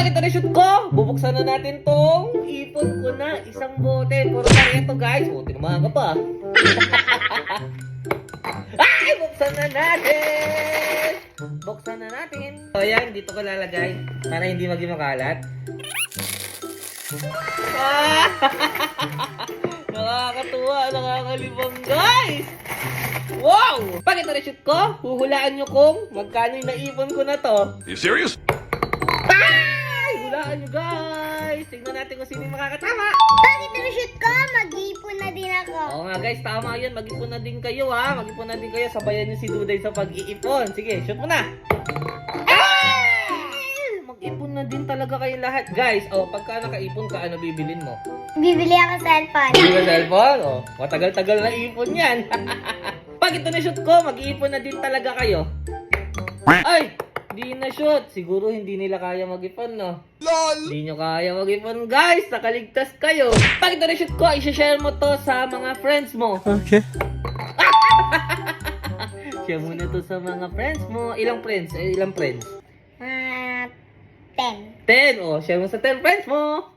Pag ito na shoot ko, bubuksan na natin tong ipon ko na isang bote. Puro na ito guys. O, tinamahan ka pa. Ay, buksan na natin! Buksan na natin. So, yan, dito ko lalagay para hindi maging makalat. Ah! Nakakatuwa, nakakalibang guys! Wow! Pag ito na-shoot ko, huhulaan nyo kung magkano yung naipon ko na to. You serious? Guys! Tingnan natin kung sino yung makakatama. Bakit na-shoot ko? Mag-iipon na din ako. Oo nga guys, tama yun. Mag-ipon na din kayo ha. Mag-ipon na din kayo. Sabayan nyo si Duday sa pag-iipon. Sige, shoot mo na. Ay! Mag-ipon na din talaga kayo lahat. Guys, oh, pagka nakaipon ka, ano bibilin mo? Bibili ako cellphone. Hindi ka cellphone? Oh, matagal-tagal na ipon yan. Pag ito na shoot ko, mag-iipon na din talaga kayo. Ay! Di na shoot. Siguro hindi nila kaya mag-ipon, no? LOL! Hindi nyo kaya mag-ipon, guys. Nakaligtas kayo. Pag ito na shoot ko, i-share mo to sa mga friends mo. Okay. Share mo na to sa mga friends mo. Ilang friends? Eh, ilang friends? Ah, 10. 10. Oh, share mo sa 10 friends mo.